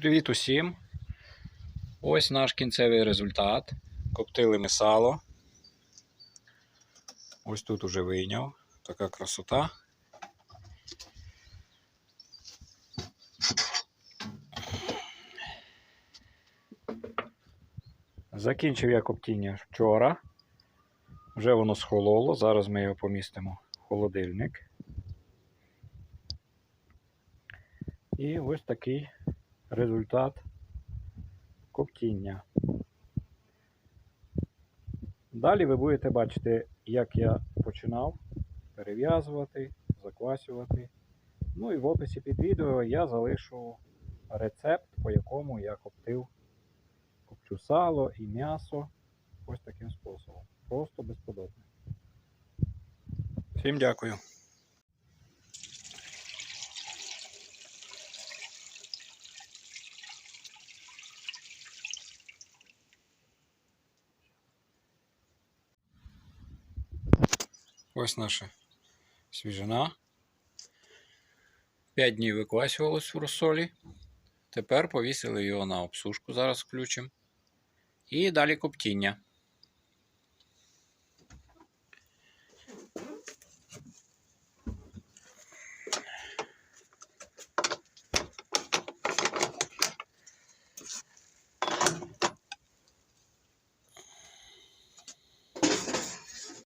Привіт усім! Ось наш кінцевий результат. Коптили ми сало. Ось тут уже вийняв. Така красота. Закінчив я коптіння вчора. Вже воно схололо. Зараз ми його помістимо в холодильник. І ось такий результат коптіння. Далі ви будете бачити, як я починав перев'язувати, заквасювати. Ну і в описі під відео я залишу рецепт, по якому я коптив копчу сало і м'ясо ось таким способом. Просто безподобно. Всім дякую. Ось наша свіжина. 5 днів виквасювалось в розсолі. Тепер повісили його на обсушку, зараз включимо. І далі коптіння.